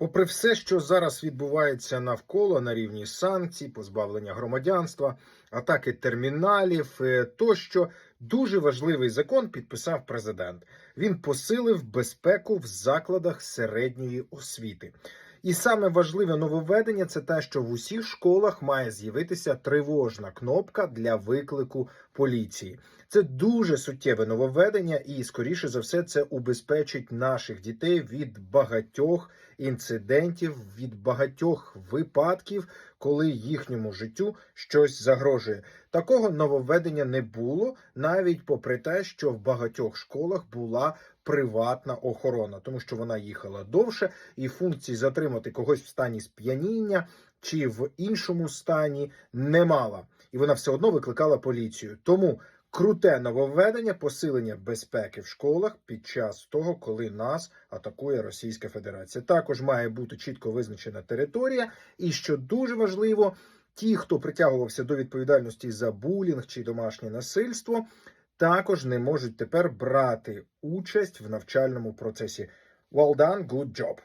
Попри все, що зараз відбувається навколо на рівні санкцій, позбавлення громадянства, атаки терміналів, е, тощо дуже важливий закон підписав президент. Він посилив безпеку в закладах середньої освіти. І саме важливе нововведення це те, що в усіх школах має з'явитися тривожна кнопка для виклику поліції. Це дуже суттєве нововведення, і скоріше за все, це убезпечить наших дітей від багатьох інцидентів, від багатьох випадків, коли їхньому життю щось загрожує. Такого нововведення не було, навіть попри те, що в багатьох школах була приватна охорона, тому що вона їхала довше, і функції затримати когось в стані сп'яніння чи в іншому стані не мала, і вона все одно викликала поліцію. Тому круте нововведення, посилення безпеки в школах під час того, коли нас атакує Російська Федерація. Також має бути чітко визначена територія, і що дуже важливо, ті, хто притягувався до відповідальності за булінг чи домашнє насильство, також не можуть тепер брати участь в навчальному процесі. Well done, good job!